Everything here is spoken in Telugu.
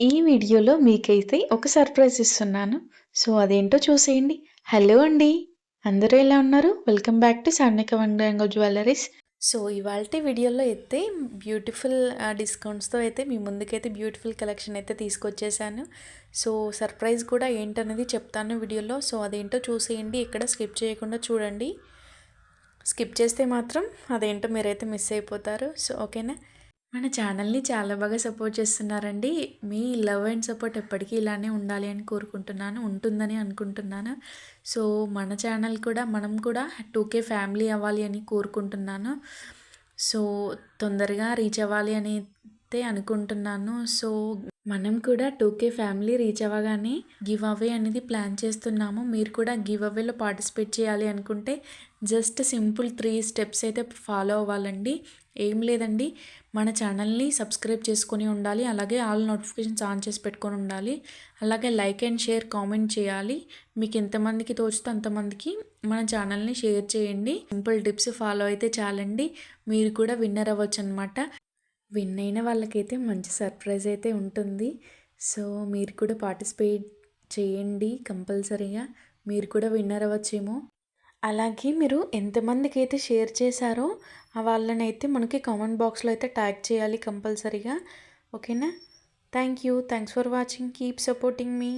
ఈ వీడియోలో మీకైతే ఒక సర్ప్రైజ్ ఇస్తున్నాను. సో, అదేంటో చూసేయండి. హలో అండి! అందరూ ఎలా ఉన్నారు? Welcome back to Sarnika Vanga jewelleries so, ఇవాళ వీడియోలో అయితే బ్యూటిఫుల్ డిస్కౌంట్స్‌తో అయితే మీ ముందుకైతే బ్యూటిఫుల్ కలెక్షన్ అయితే తీసుకొచ్చేసాను. సో, సర్ప్రైజ్ కూడా ఏంటనేది చెప్తాను వీడియోలో. సో, అదేంటో చూసేయండి. ఎక్కడ స్కిప్ చేయకుండా చూడండి. స్కిప్ చేస్తే మాత్రం అదేంటో మీరైతే మిస్ అయిపోతారు. సో, ఓకేనా? మన ఛానల్ని చాలా బాగా సపోర్ట్ చేస్తున్నారండి. మీ లవ్ అండ్ సపోర్ట్ ఎప్పటికీ ఇలానే ఉండాలి అని కోరుకుంటున్నాను ఉంటుందని అనుకుంటున్నాను. సో మన ఛానల్ కూడా మనం కూడా టూకే ఫ్యామిలీ అవ్వాలి అని కోరుకుంటున్నాను. సో తొందరగా రీచ్ అవ్వాలి అని అయితే అనుకుంటున్నాను. సో మనం కూడా టూ కే ఫ్యామిలీ రీచ్ అవ్వగానే గివ్ అవే అనేది ప్లాన్ చేస్తున్నాము. మీరు కూడా గివ్ అవేలో పార్టిసిపేట్ చేయాలి అనుకుంటే జస్ట్ సింపుల్ త్రీ స్టెప్స్ అయితే ఫాలో అవ్వాలండి. ఏం లేదండి. మన ఛానల్ని సబ్స్క్రైబ్ చేసుకొని ఉండాలి. అలాగే ఆల్ నోటిఫికేషన్స్ ఆన్ చేసి పెట్టుకొని ఉండాలి. అలాగే లైక్ అండ్ షేర్ కామెంట్ చేయాలి. మీకు ఎంతమందికి తోచితే అంతమందికి మన ఛానల్ని షేర్ చేయండి. సింపుల్ టిప్స్ ఫాలో అయితే చాలండి. మీరు కూడా విన్నర్ అవ్వచ్చు అనమాట విన్ అయిన వాళ్ళకైతే మంచి సర్ప్రైజ్ అయితే ఉంటుంది. సో మీరు కూడా పార్టిసిపేట్ చేయండి కంపల్సరీగా. మీరు కూడా విన్నర్ అవ్వచ్చేమో. అలాగే మీరు ఎంతమందికి అయితే షేర్ చేశారో వాళ్ళని అయితే మనకి కామెంట్ బాక్స్లో అయితే ట్యాగ్ చేయాలి కంపల్సరీగా. ఓకేనా? Thank you. Thanks for watching. Keep supporting me.